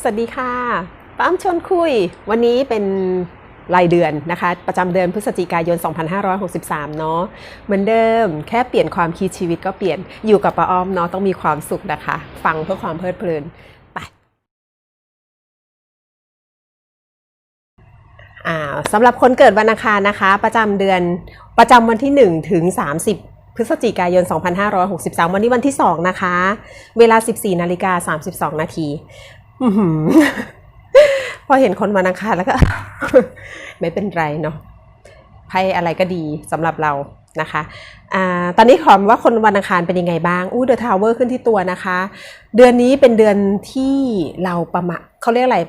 สวัสดีค่ะป้ามชวนคุย วันนี้เป็นรายเดือนนะคะ ประจำเดือนพฤศจิกายน 2563 เนาะเหมือนเดิมแค่เปลี่ยนความคิดชีวิตก็เปลี่ยนอยู่กับป้าอ้อมเนาะต้องมีความสุขนะคะ ฟังเพื่อความเพลิดเพลินไปสำหรับคนเกิดวันอังคารนะคะ ประจำเดือนประจำวันที่ 1 ถึง 30พฤศจิกายน 2563 วันนี้วันที่ 2 นะคะ เวลา 14 นาฬิกา 32 นาที พอเห็นคนวันอังคารแล้วก็ ไม่เป็นไรเนาะไพ่อะไรก็ดีสำหรับเรานะคะอตอนนี้ขอมว่าคนวันอังคารเป็นยังไงบ้างอู้เดอะทาวเวอร์ขึ้นที่ตัวนะคะ เดือนนี้เป็นเดือนที่เราประมาทเขาเรียกอะไร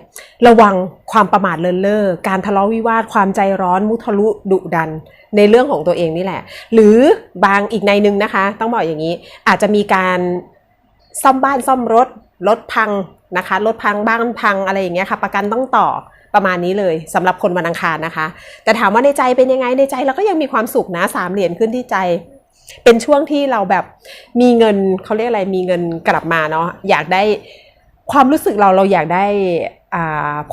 ระวังความประมาทเลินเล่อการทะเลาะวิวาทความใจร้อนมุทะลุดุดัน ในเรื่องของตัวเองนี่แหละ หรือบางอีกในหนึ่งนะคะ ต้องบอกอย่างนี้ อาจจะมีการซ่อมบ้านซ่อมรถรถพัง นะคะรถพังบ้านพังอะไรอย่างเงี้ยค่ะ ประกันต้องต่อประมาณนี้เลยสำหรับคนวันอังคารนะคะ แต่ถามว่าในใจเป็นยังไงในใจเราก็ยังมีความสุขนะสามเหรียญขึ้นที่ใจ เป็นช่วงที่เราแบบมีเงินเขาเรียกอะไรมีเงินกลับมาเนาะอยากได้ความรู้สึกเราเราอยากได้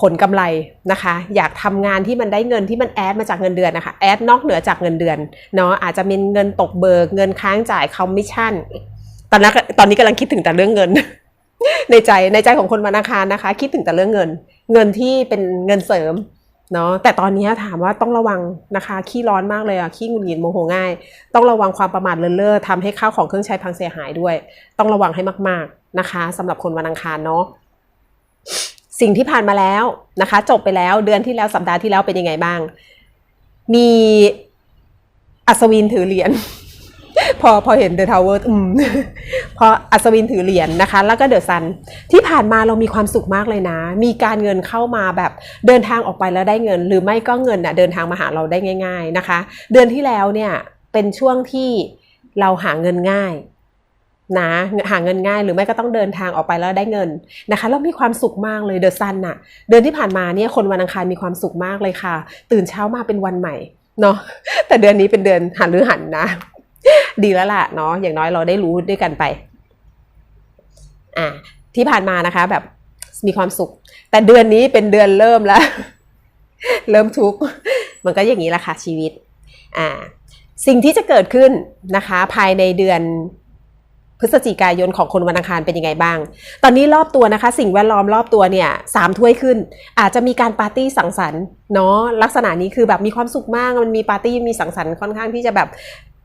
ผลกำไรนะคะ อยากทำงานที่มันได้เงินที่มันแอดมาจากเงินเดือนนะคะแอดนอกเหนือจากเงินเดือนเนาะอาจจะเป็นเงินตกเบิกเงินค้างจ่ายคอมมิชชั่นตอนนั้นตอนนี้กำลังคิดถึงแต่เรื่องเงิน ในใจในใจของคนวันอังคารนะคะ คิดถึงแต่เรื่องเงิน เงินที่เป็นเงินเสริมเนาะแต่ตอนนี้ถามว่าต้องระวังนะคะขี้ร้อนมากเลยอะขี้งุดหงิดโมโหง่าย ต้องระวังความประมาทเลินเล่อทำให้ข้าวของเครื่องใช้พังเสียหายด้วย ต้องระวังให้มาก ๆนะคะสำหรับคนวันอังคารเนาะสิ่งที่ผ่านมาแล้วนะคะ จบไปแล้วเดือนที่แล้วสัปดาห์ที่แล้วเป็นยังไงบ้าง มีอัศวินถือเหรียญ พอพอเห็นเดอะทาวเวอร์อืมพออัศวินถือเหรียญนะคะ แล้วก็เดอะซันที่ผ่านมาเรามีความสุขมากเลยนะ มีการเงินเข้ามาแบบเดินทางออกไปแล้วได้เงิน หรือไม่ก็เงินอะเดินทางมาหาเราได้ง่าย ๆนะคะ เดือนที่แล้วเนี่ยเป็นช่วงที่เราหาเงินง่ายนะหาเงินง่ายหรือไม่ก็ต้องเดินทางออกไปแล้วได้เงินนะคะแล้วมีความสุขมากเลยเดอะซันน่ะ เดือนที่ผ่านมาเนี่ยคนวันอังคารมีความสุขมากเลยค่ะ ตื่นเช้ามาเป็นวันใหม่เนาะแต่เดือนนี้เป็นเดือนหันหรือหันนะ ดีแล้วล่ะเนาะอย่างน้อยเราได้รู้ด้วยกันไป อ่าที่ผ่านมานะคะ แบบมีความสุข แต่เดือนนี้เป็นเดือนเริ่มแล้ว เริ่มทุกข์มันก็อย่างนี้แหละค่ะชีวิต อ่า สิ่งที่จะเกิดขึ้นนะคะ ภายในเดือนพฤศจิกายนของคนวันอังคารเป็นยังไงบ้าง ตอนนี้รอบตัวนะคะ สิ่งแวดล้อมรอบตัวเนี่ยสามถ้วยขึ้น อาจจะมีการปาร์ตี้สังสรรค์เนาะลักษณะนี้คือแบบมีความสุขมากมันมีปาร์ตี้มีสังสรรค์ค่อนข้างที่จะแบบ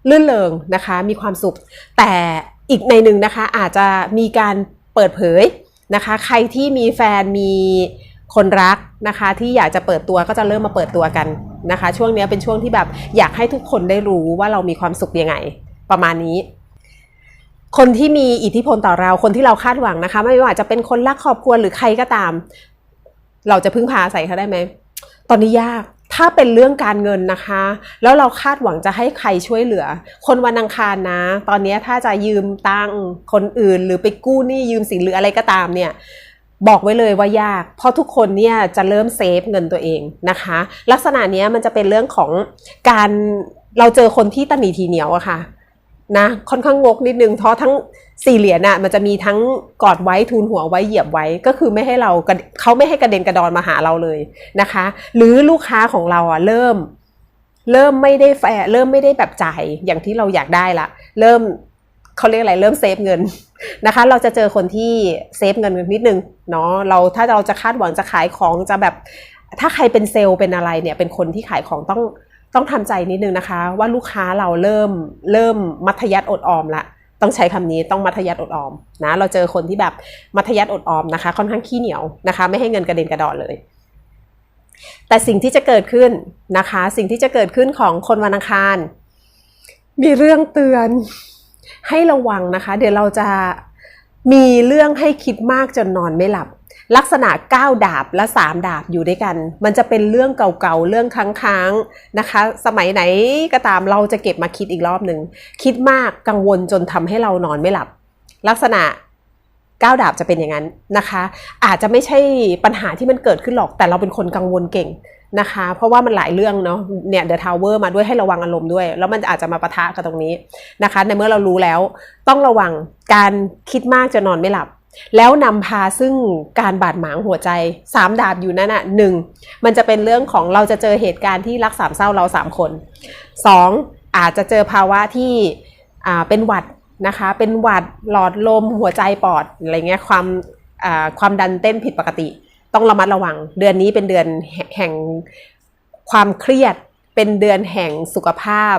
ลื่นเลงนะคะ มีความสุข แต่อีกในหนึ่งนะคะอาจจะมีการเปิดเผยนะคะ ใครที่มีแฟนมีคนรักนะคะ ที่อยากจะเปิดตัวก็จะเริ่มมาเปิดตัวกันนะคะ ช่วงนี้เป็นช่วงที่แบบอยากให้ทุกคนได้รู้ว่าเรามีความสุขยังไง ประมาณนี้ คนที่มีอิทธิพลต่อเราคนที่เราคาดหวังนะคะ ไม่ว่าจะเป็นคนรักครอบครัวหรือใครก็ตาม เราจะพึ่งพาอาศัยเขาได้ไหมตอนนี้ยาก ถ้าเป็นเรื่องการเงินนะคะ แล้วเราคาดหวังจะให้ใครช่วยเหลือ คนวันอังคารนะ ตอนนี้ถ้าจะยืมตังคนอื่น หรือไปกู้หนี้ยืมสินหรืออะไรก็ตามเนี่ยบอกไว้เลยว่ายาก เพราะทุกคนเนี่ยจะเริ่มเซฟเงินตัวเองนะคะ ลักษณะนี้มันจะเป็นเรื่องของการเราเจอคนที่ตะหนีทีเหนียวอะค่ะ นะค่อนข้างงกนิดนึงเพราะทั้งสี่เหรียญน่ะมันจะมีทั้งกอดไว้ทูนหัวไว้เหยียบไว้ก็คือไม่ให้เราเขาไม่ให้กระเด็นกระดอนมาหาเราเลยนะคะ หรือลูกค้าของเราอะเริ่ม เริ่มไม่ได้แฟร์เริ่มไม่ได้แบบจ่ายอย่างที่เราอยากได้ละเริ่มเขาเรียกอะไรเริ่มเซฟเงินนะคะ เราจะเจอคนที่เซฟเงินนิดนึงเนาะเราถ้าเราจะคาดหวังจะขายของจะแบบถ้าใครเป็นเซลล์เป็นอะไรเนี่ยเป็นคนที่ขายของต้อง ต้องทำใจนิดนึงนะคะ ว่าลูกค้าเราเริ่มเริ่มมัธยัติอดออมละต้องใช้คำนี้ต้องมัธยัติอดออมนะเราเจอคนที่แบบมัธยัติอดออมนะคะ ค่อนข้างขี้เหนียวนะคะ ไม่ให้เงินกระเด็นกระดอนเลย แต่สิ่งที่จะเกิดขึ้นนะคะ สิ่งที่จะเกิดขึ้นของคนวันอังคาร มีเรื่องเตือนให้ระวังนะคะ เดี๋ยวเราจะมีเรื่องให้คิดมากจนนอนไม่หลับ ลักษณะ 9 ดาบและ 3 ดาบอยู่ด้วยกัน มันจะเป็นเรื่องเก่าๆ เรื่องค้างๆนะคะ สมัยไหนก็ตามเราจะเก็บมาคิดอีกรอบหนึ่ง คิดมากกังวลจนทำให้เรานอนไม่หลับ ลักษณะ9ดาบจะเป็นอย่างนั้นนะคะ อาจจะไม่ใช่ปัญหาที่มันเกิดขึ้นหรอก แต่เราเป็นคนกังวลเก่งนะคะ เพราะว่ามันหลายเรื่องเนาะ เนี่ยเดอะทาวเวอร์มาด้วยให้ระวังอารมณ์ด้วย แล้วมันอาจจะมาปะทะกับตรงนี้นะคะ ในเมื่อเรารู้แล้ว ต้องระวังการคิดมากจะนอนไม่หลับ แล้วนำพาซึ่งการบาดหมางหัวใจสามดาบอยู่นั่นน่ะหนึ่งมันจะเป็นเรื่องของเราจะเจอเหตุการณ์ที่รักสามเศร้าเราสามคนสองอาจจะเจอภาวะที่อ่าเป็นหวัดนะคะ เป็นหวัดหลอดลมหัวใจปอดอะไรเงี้ยความอ่าความดันเต้นผิดปกติ ต้องระมัดระวัง เดือนนี้เป็นเดือนแห่งแห่งความเครียดเป็นเดือนแห่งสุขภาพ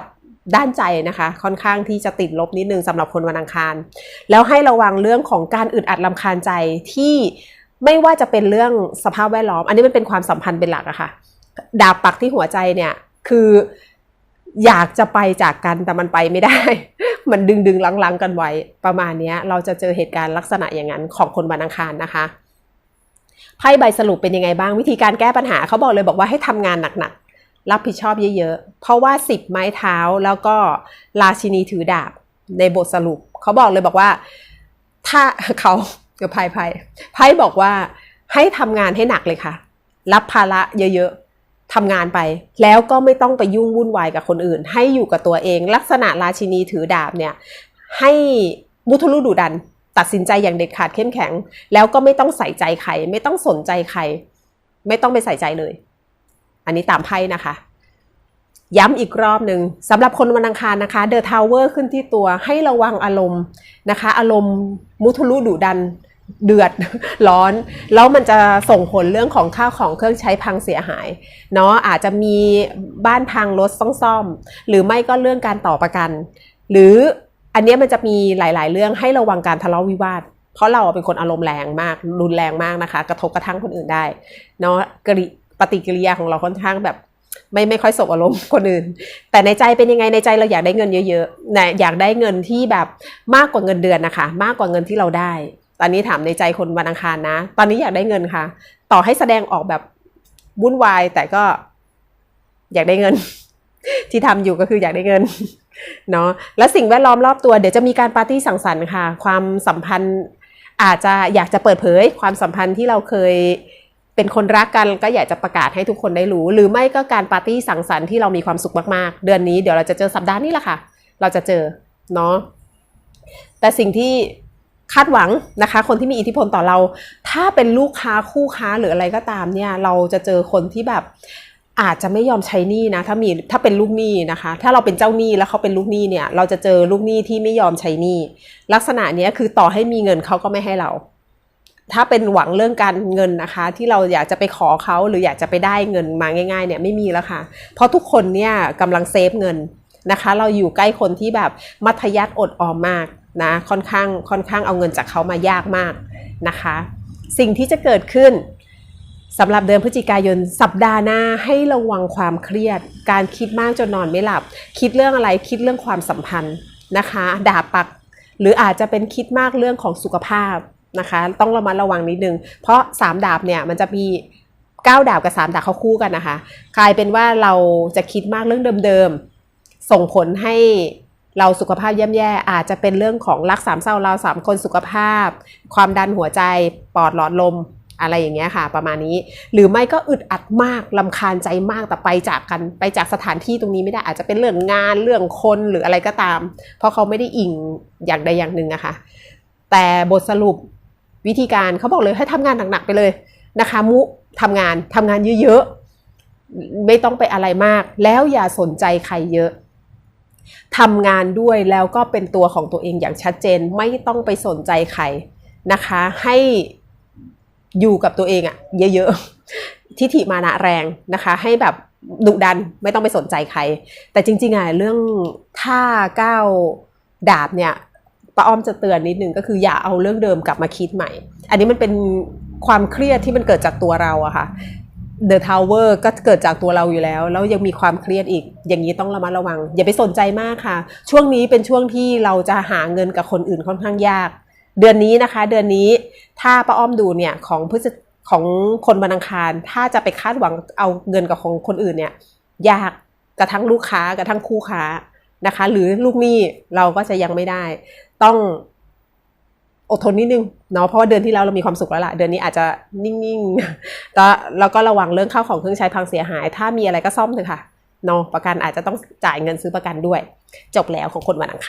ด้านใจนะคะ ค่อนข้างที่จะติดลบนิดนึงสำหรับคนวันอังคาร แล้วให้ระวังเรื่องของการอึดอัดลำคาญใจที่ไม่ว่าจะเป็นเรื่องสภาพแวดล้อม อันนี้มันเป็นความสัมพันธ์เป็นหลักอะค่ะ ดาบปักที่หัวใจเนี่ยคืออยากจะไปจากกันแต่มันไปไม่ได้ มันดึงดึงลังลังๆกันไว้ ประมาณนี้เราจะเจอเหตุการณ์ลักษณะอย่างนั้นของคนวันอังคารนะคะไพ่ใบสรุปเป็นยังไงบ้างวิธีการแก้ปัญหาเขาบอกเลยบอกว่าให้ทำงานหนักๆ รับผิดชอบเยอะๆ เพราะว่าสิบไม้เท้าแล้วก็ราชินีถือดาบในบทสรุป เขาบอกเลยบอกว่า ถ้าเขาเดี๋ยวไพ่ไพ่ไพ่บอกว่าให้ทำงานให้หนักเลยค่ะ รับภาระเยอะๆทำงานไป แล้วก็ไม่ต้องไปยุ่งวุ่นวายกับคนอื่น ให้อยู่กับตัวเอง ลักษณะราชินีถือดาบเนี่ย ให้มุทุลุดุดัน ตัดสินใจอย่างเด็ดขาดเข้มแข็ง แล้วก็ไม่ต้องใส่ใจใคร ไม่ต้องสนใจใคร ไม่ต้องไปใส่ใจเลย อันนี้ตามไพ่นะคะ ย้ำอีกรอบหนึ่งสำหรับคนวันอังคารนะคะเดอะทาวเวอร์ขึ้นที่ตัวให้ระวังอารมณ์นะคะ อารมณ์มุทุลุดุดันเดือดร้อน แล้วมันจะส่งผลเรื่องของข้าวของเครื่องใช้พังเสียหายเนาะอาจจะมีบ้านพังรถต้องซ่อม หรือไม่ก็เรื่องการต่อประกัน หรืออันนี้มันจะมีหลาย ๆ เรื่องให้ระวังการทะเลาะวิวาท เพราะเราเป็นคนอารมณ์แรงมากรุนแรงมากนะคะ กระทบกระทั่งคนอื่นได้เนาะกริ ปฏิกิริยาของเราค่อนข้างแบบ ไม่ไม่ค่อยสบอารมณ์คนอื่น แต่ในใจเป็นยังไงในใจเราอยากได้เงินเยอะๆนะอยากได้เงินที่แบบมากกว่าเงินเดือนนะคะ มากกว่าเงินที่เราได้ ตอนนี้ถามในใจคนวันอังคารนะ ตอนนี้อยากได้เงินค่ะ ต่อให้แสดงออกแบบวุ่นวายแต่ก็อยากได้เงิน ที่ทำอยู่ก็คืออยากได้เงินเนาะแล้วสิ่งแวดล้อมรอบตัวเดี๋ยวจะมีการปาร์ตี้สังสรรค์ค่ะ ความสัมพันธ์อาจจะอยากจะเปิดเผยความสัมพันธ์ที่เราเคย เป็นคนรักกันก็อยากจะประกาศให้ทุกคนได้รู้ หรือไม่ก็การปาร์ตี้สังสรรค์ที่เรามีความสุขมากๆ เดือนนี้เดี๋ยวเราจะเจอสัปดาห์นี้แหละค่ะ เราจะเจอเนาะแต่สิ่งที่คาดหวังนะคะ คนที่มีอิทธิพลต่อเรา ถ้าเป็นลูกค้าคู่ค้าหรืออะไรก็ตามเนี่ย เราจะเจอคนที่แบบอาจจะไม่ยอมใช้หนี้นะ ถ้ามีถ้าเป็นลูกหนี้นะคะ ถ้าเราเป็นเจ้าหนี้แล้วเขาเป็นลูกหนี้เนี่ย เราจะเจอลูกหนี้ที่ไม่ยอมใช้หนี้ลักษณะนี้คือต่อให้มีเงินเขาก็ไม่ให้เรา ถ้าเป็นหวังเรื่องการเงินนะคะ ที่เราอยากจะไปขอเขาหรืออยากจะไปได้เงินมาง่ายๆเนี่ยไม่มีแล้วค่ะ เพราะทุกคนเนี่ยกำลังเซฟเงินนะคะ เราอยู่ใกล้คนที่แบบมัธยัติอดออมมากนะค่อนข้างค่อนข้างเอาเงินจากเขามายากมากนะคะ สิ่งที่จะเกิดขึ้นสำหรับเดือนพฤศจิกายนสัปดาห์หน้าให้ระวังความเครียด การคิดมากจนนอนไม่หลับ คิดเรื่องอะไรคิดเรื่องความสัมพันธ์นะคะ ด่าปัก หรืออาจจะเป็นคิดมากเรื่องของสุขภาพ นะคะ ต้องระมัดระวังนิดนึง เพราะ 3 ดาบเนี่ยมันจะมี9ดาบกับ 3 ดาบเขาคู่กันนะคะ กลายเป็นว่าเราจะคิดมากเรื่องเดิมๆ ส่งผลให้เราสุขภาพย่ำแย่อาจจะเป็นเรื่องของรักสามเศร้าเราสามคนสุขภาพ ความดันหัวใจปอดหลอดลมอะไรอย่างเงี้ยค่ะ ประมาณนี้ หรือไม่ก็อึดอัดมากลำคาญใจมากแต่ไปจากกันไปจากสถานที่ตรงนี้ไม่ได้อาจจะเป็นเรื่องงานเรื่องคนหรืออะไรก็ตาม เพราะเขาไม่ได้อิงอย่างใดอย่างหนึ่งอะค่ะแต่บทสรุป วิธีการเขาบอกเลยให้ทำงานหนักๆไปเลยนะคะ มุทำงานทำงานเยอะๆ ไม่ต้องไปอะไรมาก แล้วอย่าสนใจใครเยอะทำงานด้วยแล้วก็เป็นตัวของตัวเองอย่างชัดเจนไม่ต้องไปสนใจใครนะคะ ให้อยู่กับตัวเองอะเยอะๆทิฏฐิมานะแรงนะคะ ให้แบบดุดันไม่ต้องไปสนใจใคร แต่จริงๆอะเรื่องท่าก้าวดาบเนี่ย ป้าอ้อมจะเตือนนิดนึงก็คืออย่าเอาเรื่องเดิมกลับมาคิดใหม่ อันนี้มันเป็นความเครียดที่มันเกิดจากตัวเราอะค่ะ The Tower ก็เกิดจากตัวเราอยู่แล้ว แล้วยังมีความเครียดอีก อย่างนี้ต้องระมัดระวัง อย่าไปสนใจมากค่ะ ช่วงนี้เป็นช่วงที่เราจะหาเงินกับคนอื่นค่อนข้างยาก เดือนนี้นะคะ เดือนนี้ถ้าป้าอ้อมดูเนี่ยของพฤศของคนบันังคาร ถ้าจะไปคาดหวังเอาเงินกับของคนอื่นเนี่ย ยากกระทั่งลูกค้ากระทั่งคู่ค้านะคะ หรือลูกหนี้เราก็จะยังไม่ได้ ต้องอดทนนิดนึงเนาะเพราะว่าเดือนที่แล้วเรามีความสุขแล้วล่ะเดือนนี้อาจจะนิ่งๆแล้วแล้วก็ระวังเรื่องข้าวของเครื่องใช้พังเสียหาย ถ้ามีอะไรก็ซ่อมเถอะค่ะเนาะประกันอาจจะต้องจ่ายเงินซื้อประกันด้วย จบแล้วของคนวันอังคาร